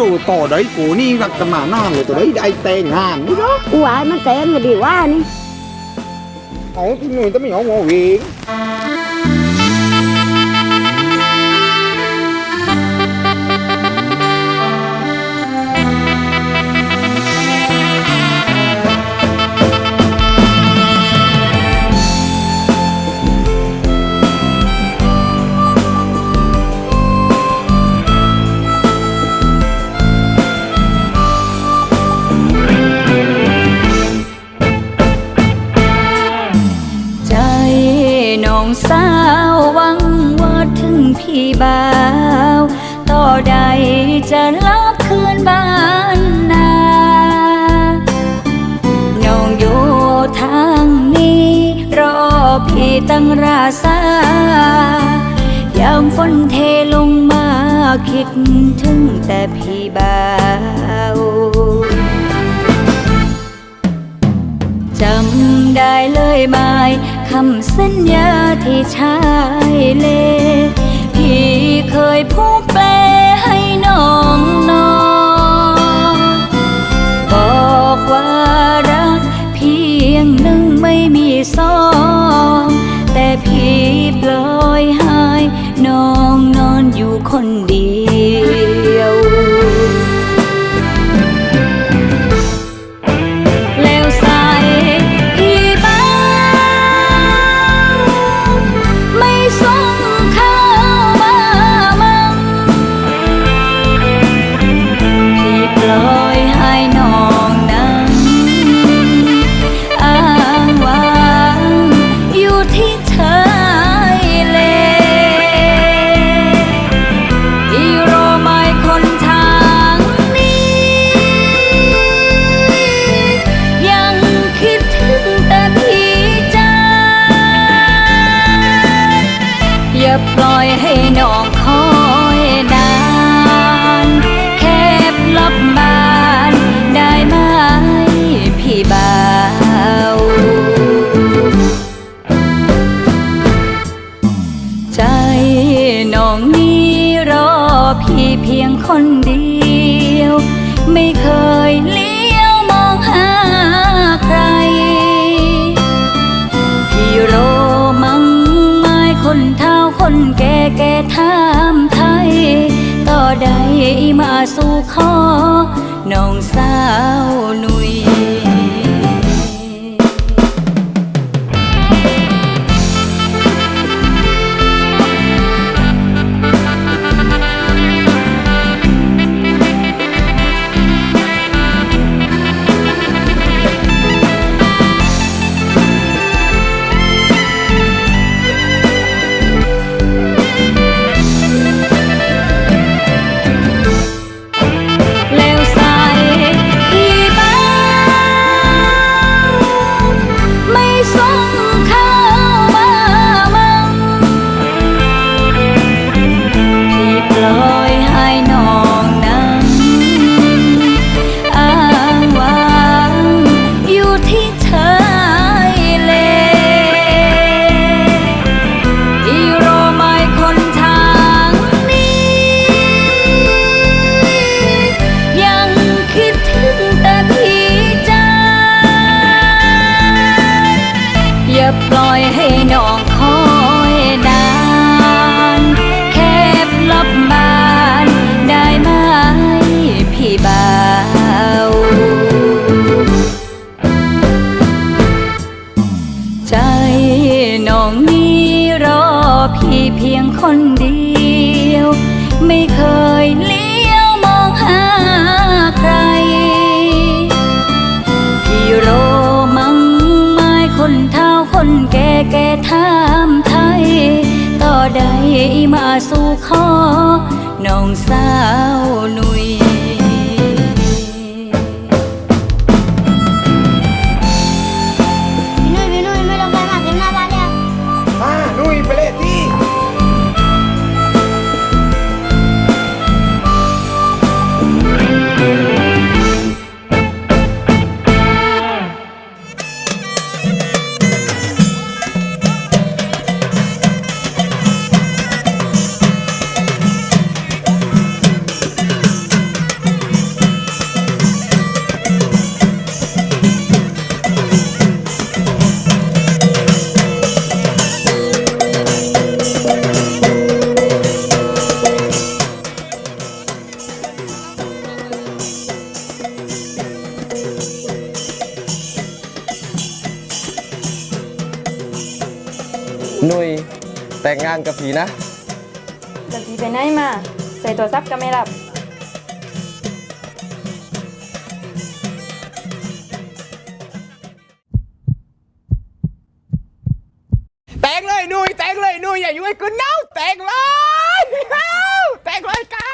รู้ต่อได้กูนี่รักกันมานานเลยต่อได้ได้แต่งงานนี่เนาะกูว่ามันแต่งก็ดีว่านี่เอาที่นู่นจะไม่เอาหัวเวง องสาวหวังว่าถึงพี่บ่าว ต่อใดจะรับคืนบ้านนาน้องอยู่ทางนี้ รอพี่ตั้งราษายามฝนเทลงมาคิดถึงแต่พี่บ่าวจำได้เลยไหม คำสัญญาที่ชายเล พี่เคยพูดแปลให้น้องนอง อย่าปล่อยให้น้องคอยนาน แคบลับบานได้ไหมพี่บ่าวใจน้องนี้รอพี่เพียงคนเดียว ไม่เคย ถามไทย ต่อใดมาสู่ขอน้องสาวหนุย ปล่อยให้น้องคอยนาน แคบลับบ้านได้ไหมพี่บ่าวใจน้องนี้รอพี่เพียงคนเดียว ไม่เคยเลี้ ถามไทย ต่อใดมาสู่ขอน้องสาวหนุยพี่นุ้ แต่งงานกับผีนะเดี๋ยวพี่ไปไหนมา ใส่ตัวซับก็ไม่รับ แต่งเลยหนุ่ยแต่งเลยหนุ่ยอย่าอยู่ไอ้กูเน่าแต่งเลยแต่งเลยกา